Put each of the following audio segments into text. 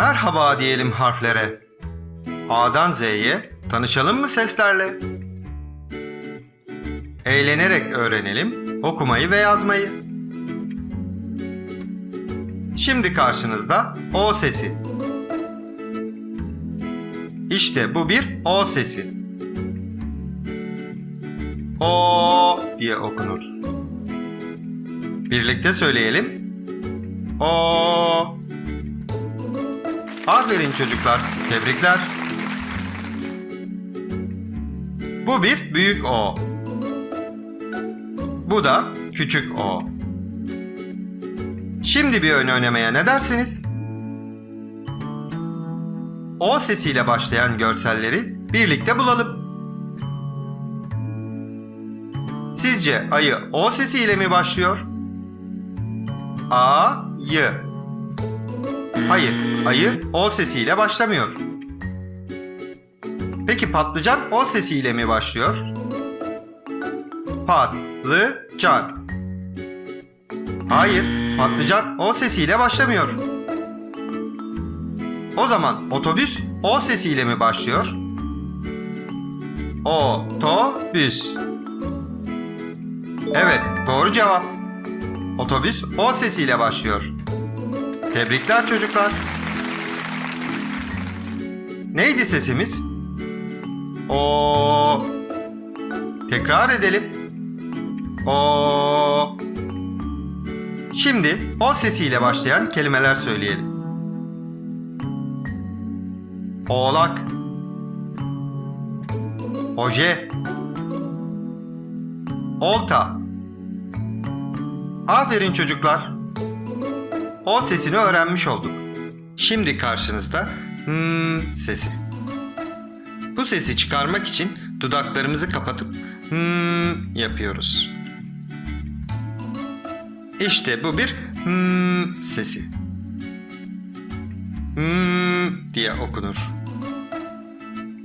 Merhaba diyelim harflere. A'dan Z'ye tanışalım mı seslerle? Eğlenerek öğrenelim okumayı ve yazmayı. Şimdi karşınızda O sesi. İşte bu bir O sesi. O diye okunur. Birlikte söyleyelim. O. Aferin çocuklar. Tebrikler. Bu bir büyük O. Bu da küçük O. Şimdi bir ön oynamaya ne dersiniz? O sesiyle başlayan görselleri birlikte bulalım. Sizce ayı O sesiyle mi başlıyor? A, Y. Hayır, ayı O sesiyle başlamıyor. Peki patlıcan O sesiyle mi başlıyor? Patlıcan. Hayır, patlıcan O sesiyle başlamıyor. O zaman otobüs O sesiyle mi başlıyor? Otobüs. Evet, doğru cevap. Otobüs O sesiyle başlıyor. Tebrikler çocuklar. Neydi sesimiz? O. Tekrar edelim. O. Şimdi O sesiyle başlayan kelimeler söyleyelim. Oğlak. Oje. Olta. Aferin çocuklar. O sesini öğrenmiş olduk. Şimdi karşınızda hmm sesi. Bu sesi çıkarmak için dudaklarımızı kapatıp hmm yapıyoruz. İşte bu bir hmm sesi. Hmm diye okunur.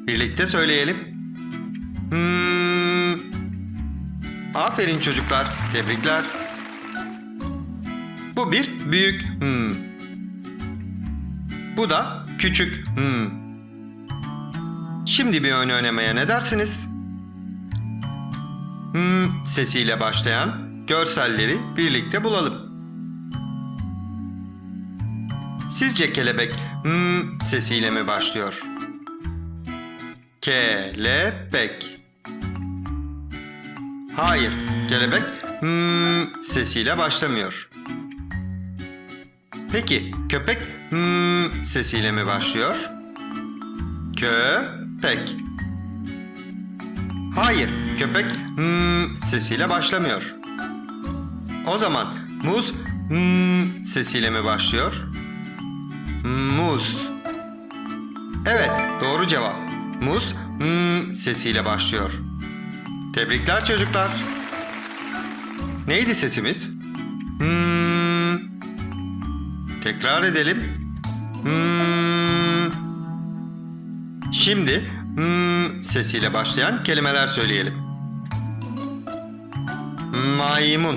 Birlikte söyleyelim. Hmm. Aferin çocuklar. Tebrikler. Bu bir büyük hmm. Bu da küçük hmm. Şimdi bir oyun oynamaya ne dersiniz? Hmm sesiyle başlayan görselleri birlikte bulalım. Sizce kelebek hmm sesiyle mi başlıyor? Kelebek. Hayır, kelebek hmm sesiyle başlamıyor. Peki köpek hmm sesiyle mi başlıyor? Köpek. Hayır, köpek hmm sesiyle başlamıyor. O zaman muz hmm sesiyle mi başlıyor? Muz. Evet, doğru cevap. Muz hmm sesiyle başlıyor. Tebrikler çocuklar. Neydi sesimiz? Hmm. Tekrar edelim. Hmm. Şimdi hmm sesiyle başlayan kelimeler söyleyelim. Maymun.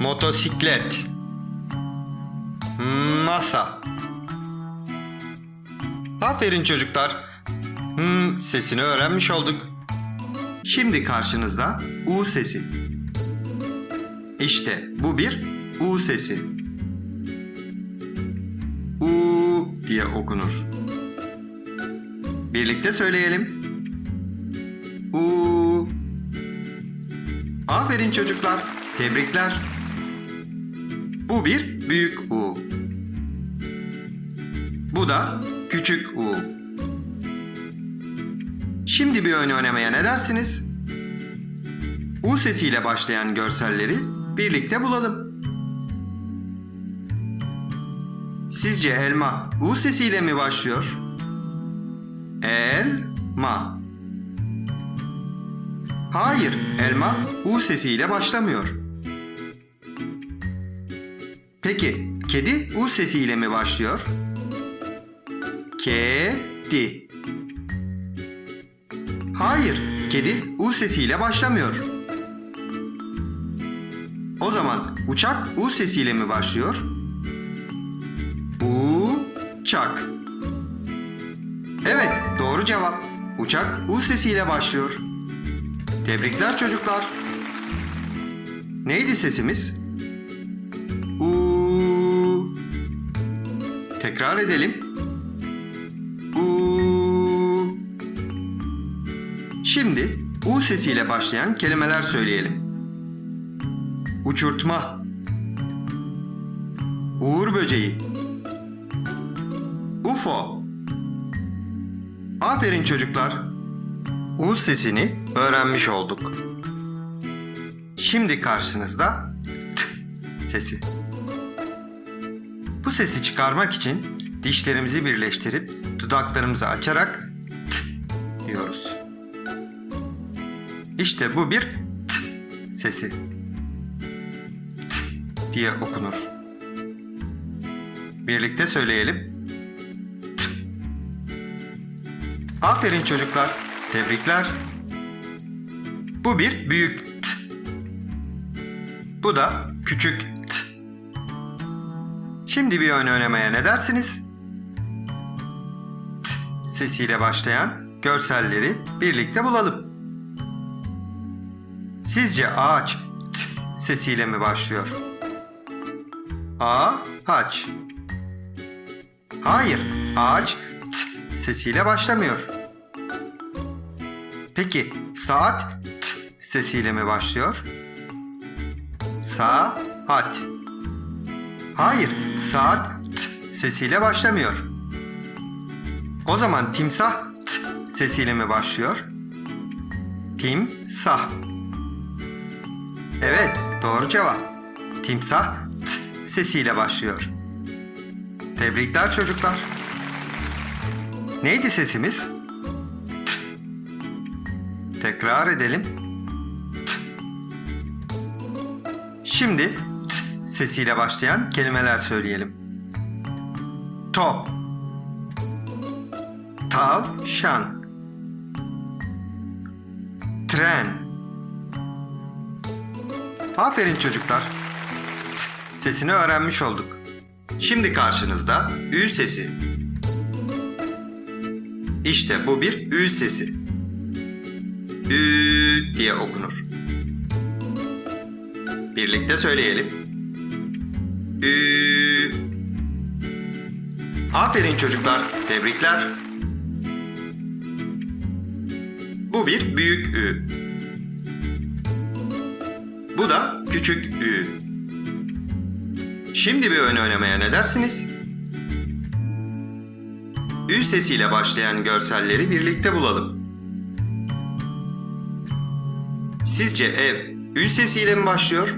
Motosiklet. Masa. Aferin çocuklar. Hmm sesini öğrenmiş olduk. Şimdi karşınızda U sesi. İşte bu bir U sesi. Diye okunur. Birlikte söyleyelim. U. Aferin çocuklar. Tebrikler. Bu bir büyük U. Bu da küçük U. Şimdi bir oyun oynamaya ne dersiniz? U sesiyle başlayan görselleri birlikte bulalım. Sizce elma U sesiyle mi başlıyor? Elma. Hayır, elma U sesiyle başlamıyor. Peki, kedi U sesiyle mi başlıyor? Kedi. Hayır, kedi U sesiyle başlamıyor. O zaman uçak U sesiyle mi başlıyor? U Çak. Evet, doğru cevap. Uçak U sesiyle başlıyor. Tebrikler çocuklar. Neydi sesimiz? U. Tekrar edelim. U. Şimdi U sesiyle başlayan kelimeler söyleyelim. Uçurtma. Uğur böceği. UFO. Aferin çocuklar. U sesini öğrenmiş olduk. Şimdi karşınızda t sesi. Bu sesi çıkarmak için dişlerimizi birleştirip dudaklarımızı açarak t diyoruz. İşte bu bir t sesi. T diye okunur. Birlikte söyleyelim. Aferin çocuklar. Tebrikler. Bu bir büyük t. Bu da küçük t. Şimdi bir oyun oynamaya ne dersiniz? T sesiyle başlayan görselleri birlikte bulalım. Sizce ağaç t sesiyle mi başlıyor? A aç. Hayır, ağaç sesiyle başlamıyor. Peki saat t sesiyle mi başlıyor? Saat. Hayır, saat t sesiyle başlamıyor. O zaman timsah t sesiyle mi başlıyor? Timsah. Evet, doğru cevap. Timsah t sesiyle başlıyor. Tebrikler çocuklar. Neydi sesimiz? T. Tekrar edelim. T. Şimdi t sesiyle başlayan kelimeler söyleyelim. Top. Tavşan. Tren. Aferin çocuklar. T sesini öğrenmiş olduk. Şimdi karşınızda Ü sesi. İşte bu bir Ü sesi. Ü diye okunur. Birlikte söyleyelim. Ü. Aferin çocuklar, tebrikler. Bu bir büyük Ü. Bu da küçük Ü. Şimdi bir oyun oynamaya ne dersiniz? Ü sesiyle başlayan görselleri birlikte bulalım. Sizce ev Ü sesiyle mi başlıyor?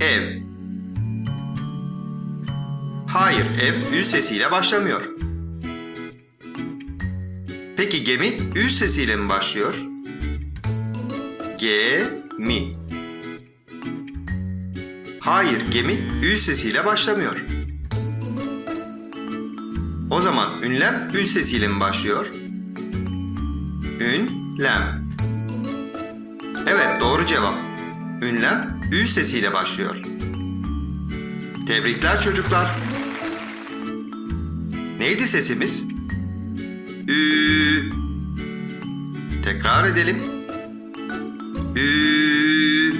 Ev. Hayır, ev Ü sesiyle başlamıyor. Peki gemi Ü sesiyle mi başlıyor? Gemi. Hayır, gemi Ü sesiyle başlamıyor. O zaman ünlem Ü sesiyle mi başlıyor? Ünlem. Evet, doğru cevap. Ünlem Ü sesiyle başlıyor. Tebrikler çocuklar. Neydi sesimiz? Ü. Tekrar edelim. Ü.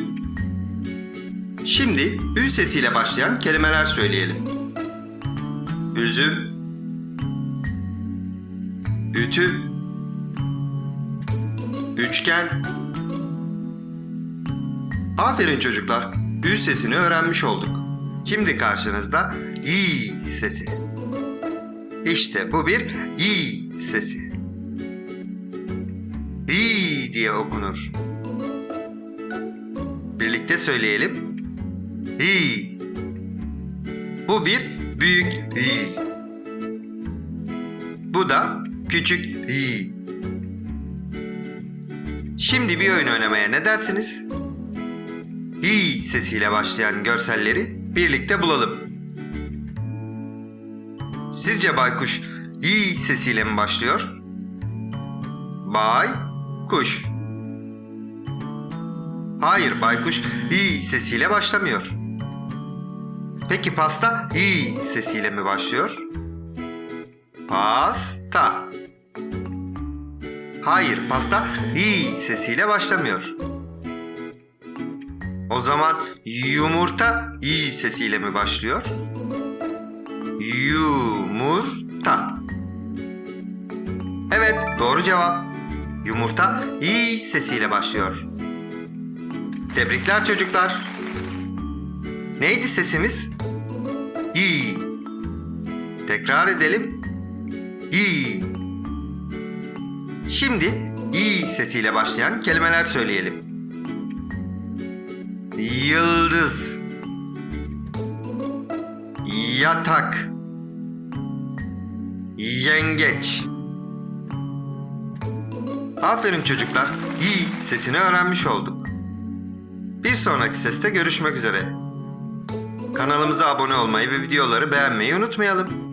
Şimdi Ü sesiyle başlayan kelimeler söyleyelim. Üzüm. Ütü. Üçgen. Aferin çocuklar. Ü sesini öğrenmiş olduk. Şimdi karşınızda i sesi. İşte bu bir i sesi. i diye okunur. Birlikte söyleyelim. i. Bu bir büyük i. Bu da küçük i. Şimdi bir oyun oynamaya ne dersiniz? i sesiyle başlayan görselleri birlikte bulalım. Sizce baykuş i sesiyle mi başlıyor? Bay kuş. Hayır, baykuş i sesiyle başlamıyor. Peki pasta i sesiyle mi başlıyor? Pasta. Hayır, pasta i sesiyle başlamıyor. O zaman yumurta i sesiyle mi başlıyor? Yumurta. Evet, doğru cevap. Yumurta i sesiyle başlıyor. Tebrikler çocuklar. Neydi sesimiz? İ. Tekrar edelim. İ. Şimdi i sesiyle başlayan kelimeler söyleyelim. Yıldız. Yatak. Yengeç. Aferin çocuklar. İ sesini öğrenmiş olduk. Bir sonraki seste görüşmek üzere. Kanalımıza abone olmayı ve videoları beğenmeyi unutmayalım.